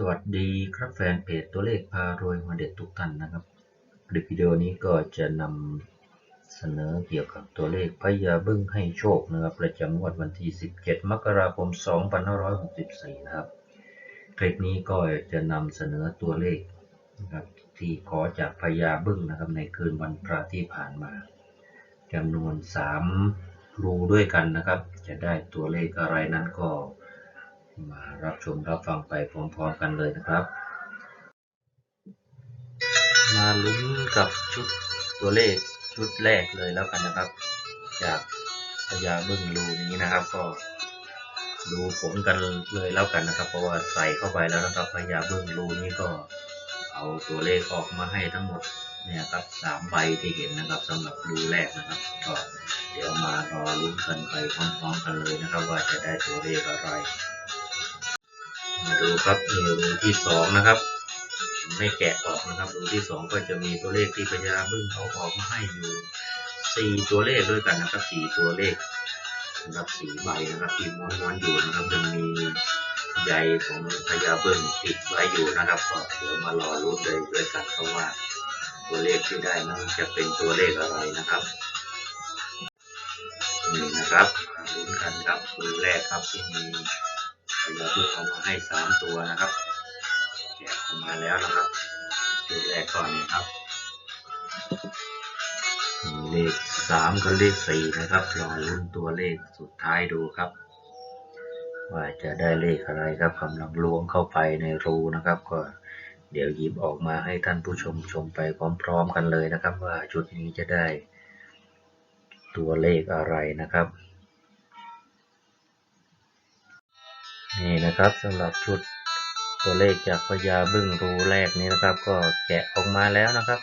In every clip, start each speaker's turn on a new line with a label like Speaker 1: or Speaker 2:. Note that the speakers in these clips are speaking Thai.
Speaker 1: สวัสดีครับแฟนเพจตัวเลขพารวยมาเด็ดทุกท่านนะครับคลิปวิดีโอนี้ก็จะนำเสนอเกี่ยวกับตัวเลขพญาบึ้งให้โชคนะครับประจำงวดวันที่ 17 มกราคม 2564 นะครับคลิปนี้ก็จะนำเสนอตัวเลขนะครับที่ขอจากพญาบึ้งนะครับในคืนวันพระที่ผ่านมาจำนวน 3 รูด้วยกันนะครับ จะได้ตัวเลขอะไรนั้นก็ มารับชมรับฟังไปพร้อมๆกันเลยนะครับ มาลุ้นกับชุดตัวเลขชุดแรกเลยแล้วกันนะครับ จากพญาบึ้งรูนี้นะครับ ก็ดูผลกันเลยแล้วกันนะครับ เพราะว่าใส่เข้าไปแล้วนะครับพญาบึ้งรูนี้ก็เอาตัวเลขออกมาให้ทั้งหมดเนี่ยครับสามใบที่เห็นนะครับสำหรับรูแรกนะครับ ก็เดี๋ยวมารอลุ้นกันไปพร้อมๆกันเลยนะครับ ว่าจะได้ตัวเลขอะไร มาดูครับนี่รูที่สองนะครับ ไม่แกะออกนะครับรูที่สองก็จะมีตัวเลขที่พญาบึ้งเขาออกมาให้อยู่สี่ตัวเลขด้วยกันนะครับสี่ตัวเลขนะครับสี่ใบนะครับที่ม้วนๆอยู่นะครับยังมีใยของพญาบึ้งติดไว้อยู่นะครับก็เดี๋ยวมารอรุ้นเลยด้วยกันเพราะว่าตัวเลขที่ได้นั้นจะเป็นตัวเลขอะไรนะครับนี่นะครับลุ้นกันครับรูแรกครับที่มี เราเพิ่งเอามาให้สามตัวนะครับแกะออกมาแล้วนะครับจุดแรกก่อนนะครับมีเลขสามกับเลขสี่นะครับรอลุ้นตัวเลขสุดท้ายดูครับ ว่าจะได้เลขอะไรครับกำลังล้วงเข้าไปในรูนะครับ ก็เดี๋ยวหยิบออกมาให้ท่านผู้ชมชมไปพร้อมๆกันเลยนะครับ ว่าชุดนี้จะได้ตัวเลขอะไรนะครับ นี่นะครับสำหรับชุดตัวเลขจากพญาบึ้งรูแรกนี้นะครับ ก็แกะออกมาแล้วนะครับ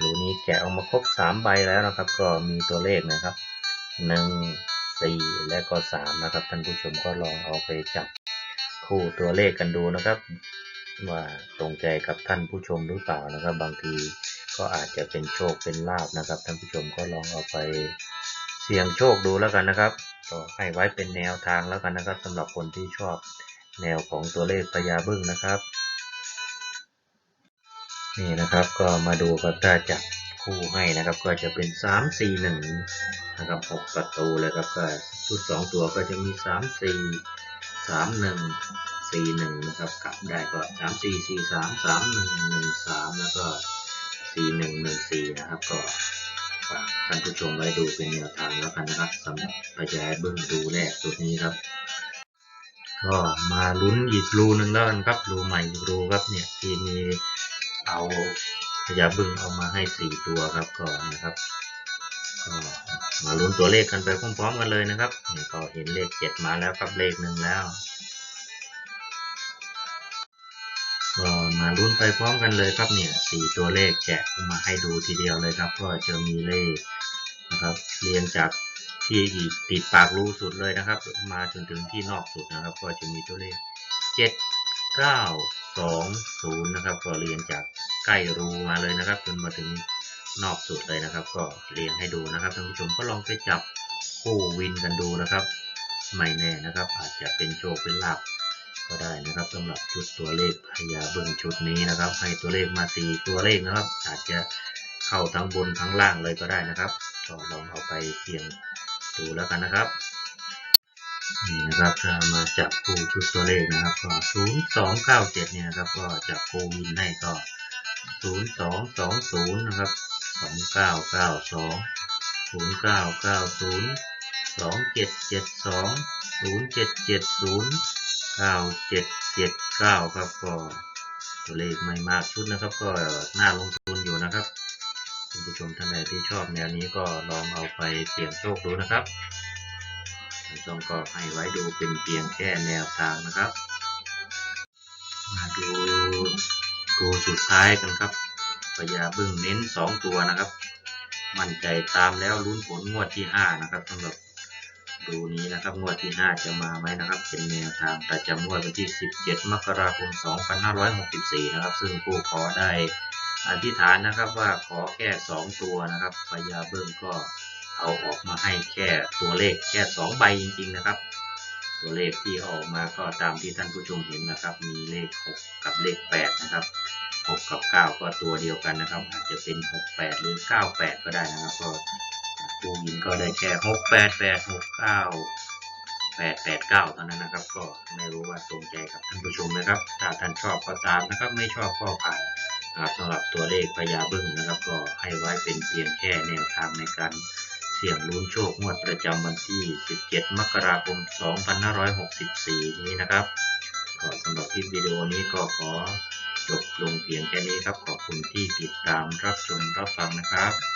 Speaker 1: รูนี้แกะออกมาครบสามใบแล้วนะครับ ก็มีตัวเลขนะครับหนึ่งสี่และก็สามนะครับท่านผู้ชมก็ลองเอาไปจับคู่ตัวเลขกันดูนะครับ ว่าตรงใจกับท่านผู้ชมหรือเปล่านะครับ บางทีก็อาจจะเป็นโชคเป็นลาบนะครับ ท่านผู้ชมก็ลองเอาไปเสี่ยงโชคดูแล้วกันนะครับ ก็ให้ไว้เป็นแนวทางแล้วกันนะครับสำหรับคนที่ชอบแนวของตัวเลขพญาบึ้งนะครับ นี่นะครับก็มาดูก็ถ้าจับคู่ให้นะครับก็จะเป็น 3 4 1นะครับ6ประตูเลยครับก็ชุด 2 ตัวก็จะมี 3 4 3 1 4 1นะครับกลับได้ก็3 4 4 3 3 1 1 3 แล้วก็ 4 1 1 4 นะครับก็ ฝากท่านผู้ชมไว้ดูเป็นแนวทางแล้วกันนะครับสำหรับพยายเบิ้องดูแรกสุดนี้ครับ ก็มาลุ้นอีกรูนึงแล้วกันครับรูใหม่อีกรูครับเนี่ยที่มีเอาพยาบึ้งเอามาให้สี่ตัวครับก็นนะครับก็มาลุ้นตัวเลขกันไปพร้อมๆกันเลยนะครับก็เห็นเลขเจ็ดมาแล้วครับเลขหนึ่งแล้ว ลุ้นไปพร้อมกันเลยครับเนี่ยสี่ตัวเลขแกะออกมาให้ดูทีเดียวเลยครับ ก็จะมีเลขนะครับเรียงจากที่ติดปากรูสุดเลยนะครับ มาจนถึงที่นอกสุดนะครับ ก็จะมีตัวเลขเจ็ดเก้าสองศูนย์นะครับก็เรียงจากใกล้รูมาเลยนะครับ จนมาถึงนอกสุดเลยนะครับ ก็เรียงให้ดูนะครับท่านผู้ชมก็ลองไปจับคู่วินกันดูนะครับ ไม่แน่นะครับ อาจจะเป็นโชคเป็นลาภ ก็ได้นะครับสำหรับชุดตัวเลขพยาเบิ้งชุดนี้นะครับ ให้ตัวเลขมาสี่ตัวเลขนะครับ อาจจะเข้าทั้งบนทั้งล่างเลยก็ได้นะครับ ก็ลองเอาไปเสี่ยงดูแล้วกันนะครับนี่นะครับจะมาจับคู่ชุดตัวเลขนะครับ ก็ศูนย์สองเก้าเจ็ดเนี่ยนะครับ ก็จับโควินให้ก็ศูนย์สองสองศูนย์นะครับสองเก้าเก้าสองศูนย์เก้าเก้าศูนย์สองเจ็ดเจ็ดสองศูนย์เจ็ดเจ็ดศูนย์ ก้าเจ็ดเจ็ดเก้าครับก็ตัวเลขไม่มากชุดนะครับ ก็น่าลงทุนอยู่นะครับคุณผู้ชมท่านใดที่ชอบแนวนี้ก็ลองเอาไปเสี่ยงโชคดูนะครับท่านชมก็ให้ไว้ดูเป็นเพียงแค่แนวทางนะครับ มาดูตัวสุดท้ายกันครับพญาบึ้งเน้นสองตัวนะครับ มั่นใจตามแล้วลุ้นผลงวดที่ห้านะครับสำหรับ ดูนี้นะครับงวดที่ 5 จะมาไหมนะครับ เป็นแนวทางประจำงวดวันที่ 17 มกราคม 2564 นะครับ ซึ่งผู้ขอได้อธิษฐานนะครับว่าขอแค่ 2 ตัวนะครับพญาเบิ้งก็เอาออกมาให้แค่ตัวเลขแค่ 2 ใบจริง ๆ นะครับ ตัวเลขที่ออกมาก็ตามที่ท่านผู้ชมเห็นนะครับ มีเลข 6 กับเลข 8 นะครับ 6 กับ 9 ก็ตัวเดียวกันนะครับ อาจจะเป็น 6 8 หรือ 9 8 ก็ได้นะครับก็ ผู้ยินก็ได้แค่6 8 8 6 9 8 8 9เท่านั้นนะครับ ก็ไม่รู้ว่าตรงใจกับท่านผู้ชมนะครับ ถ้าท่านชอบก็ตามนะครับ ไม่ชอบก็ผ่านนะครับสำหรับตัวเลขพญาบึ้งนะครับ ก็ให้ไว้เป็นเพียงแค่แนวทางในการเสี่ยงลุ้นโชคงวดประจำวันที่ 17 มกราคม 2564 นี้นะครับก็สำหรับคลิปวิดีโอนี้ก็ขอจบลงเพียงแค่นี้ครับ ขอบคุณที่ติดตามรับชมรับฟังนะครับ